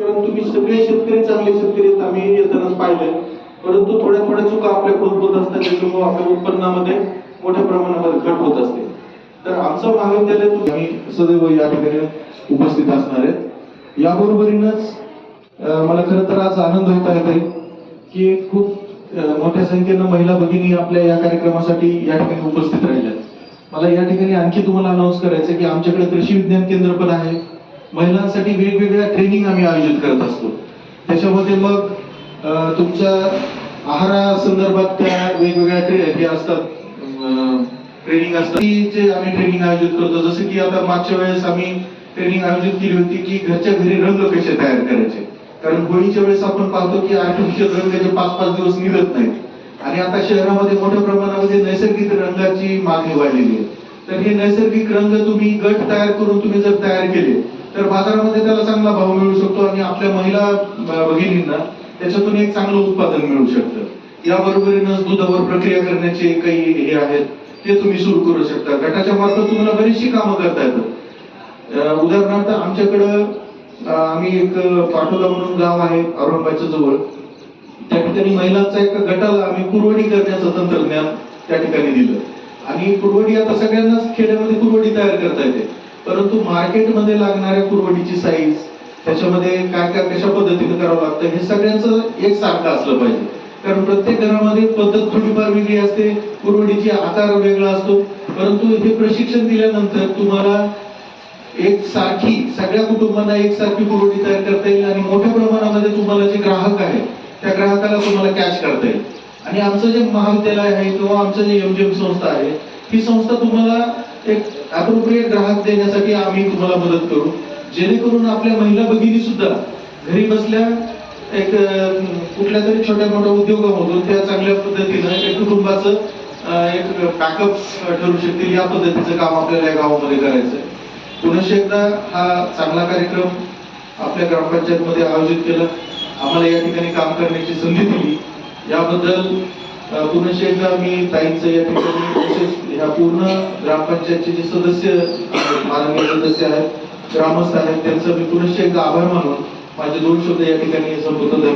तुम्ही सगळे शेतकरी चांगले शेतकरी आहेत आम्ही येतानाच पाहिले परंतु थोड्या थोड्या चुका आपल्या खूप होत असतात त्याच्यामुळे आपल्या उत्पन्नामध्ये मोठ्या प्रमाणामध्ये घट होत असते. तर आमचं महाविद्यालय तुम्ही आम्ही सदैव या ठिकाणी उपस्थित असणार आहेत. याबरोबरीनच मला खरं तर आज आनंद होत आहे की खूप मोठ्या संख्येनं महिला भगिनी आपल्या या कार्यक्रमासाठी या ठिकाणी उपस्थित राहिल्या मला या ठिकाणी आणखी तुम्हाला अनाऊन्स करायचं आहे की आमच्याकडे कृषी विज्ञान केंद्र पण आहे. महिलांसाठी वेगवेगळ्या ट्रेनिंग आम्ही आयोजित करत असतो. त्याच्यामध्ये मग तुमच्या आहारा संदर्भात त्या वेगवेगळ्या हे असतात ट्रेनिंग असतात. जे आम्ही ट्रेनिंग आयोजित करतो जसं की आता मागच्या वेळेस आम्ही ट्रेनिंग आयोजित केली होती की घरच्या घरी रंग कसे तयार करायचे. कारण होळीच्या वेळेस आपण पाहतो की आर्टिफिशियल रंगाचे पाच पाच दिवस निघत नाहीत. आणि आता शहरामध्ये मोठ्या प्रमाणामध्ये नैसर्गिक रंगाची मागणी वाढलेली आहे. तर हे नैसर्गिक रंग तुम्ही गट तयार करून तुम्ही जर तयार केले तर बाजारामध्ये त्याला चांगला भाव मिळू शकतो आणि आपल्या महिला भगिनींना त्याच्यातून एक चांगलं उत्पादन मिळू शकतं. या बरोबरीनं दुधावर प्रक्रिया करण्याचे काही हे आहेत ते तुम्ही सुरू करू शकता. गटाच्या मार्फत तुम्हाला बरीचशी कामं करता येतात. उदाहरणार्थ आमच्याकडं आम्ही एक पाठोला म्हणून गाव आहे औरंगाबादच्या जवळ. त्या ठिकाणी महिलांचा एक गटाला आम्ही पुरवणी करण्याचं तंत्रज्ञान त्या ठिकाणी दिलं. आणि पुरवणी आता सगळ्यांनाच खेड्यामध्ये पुरवणी तयार करता येते. परंतु मार्केटमध्ये लागणाऱ्या पुरवठीची साईज त्याच्यामध्ये काय काय कशा पद्धतीने करावं लागतं हे सगळ्यांचं एक सारखं असलं पाहिजे. कारण प्रत्येक घरामध्ये पद्धत थोडीफार वेगळी असते पुरवठीची आकार वेगळा असतो. परंतु हे प्रशिक्षण दिल्यानंतर तुम्हाला एक सारखी सगळ्या कुटुंबांना एक सारखी पुरवठी तयार करता येईल आणि मोठ्या प्रमाणामध्ये तुम्हाला जे ग्राहक आहे त्या ग्राहकाला तुम्हाला कॅश करता येईल. आणि आमचं जे महाविद्यालय आहे किंवा आमचं जे एमजीएम संस्था आहे ही संस्था तुम्हाला एक अप्रोप्रिएट ग्राहक देण्यासाठी आम्ही तुम्हाला मदत करू. जेणेकरून आपल्या महिला भगिनी सुद्धा घरी बसल्या एक कुठल्या तरी छोट्या मोठ्या उद्योगामधून त्या चांगल्या पद्धतीनं एक कुटुंबाचं एक बॅकअप ठरू शकतील या पद्धतीचं काम आपल्याला या गावामध्ये करायचं आहे एकदा हा चांगला कार्यक्रम आपल्या ग्रामपंचायतमध्ये आयोजित केला. आम्हाला या ठिकाणी काम करण्याची संधी दिली. याबद्दल अ, एकदा मी ताईंचं या ठिकाणी तसेच ह्या पूर्ण ग्रामपंचायतचे जे सदस्य माननीय सदस्य आहेत ग्रामस्थ आहेत त्यांचं मी पुनश्च एकदा आभार मानून माझे दोन शब्द या ठिकाणी संबोधन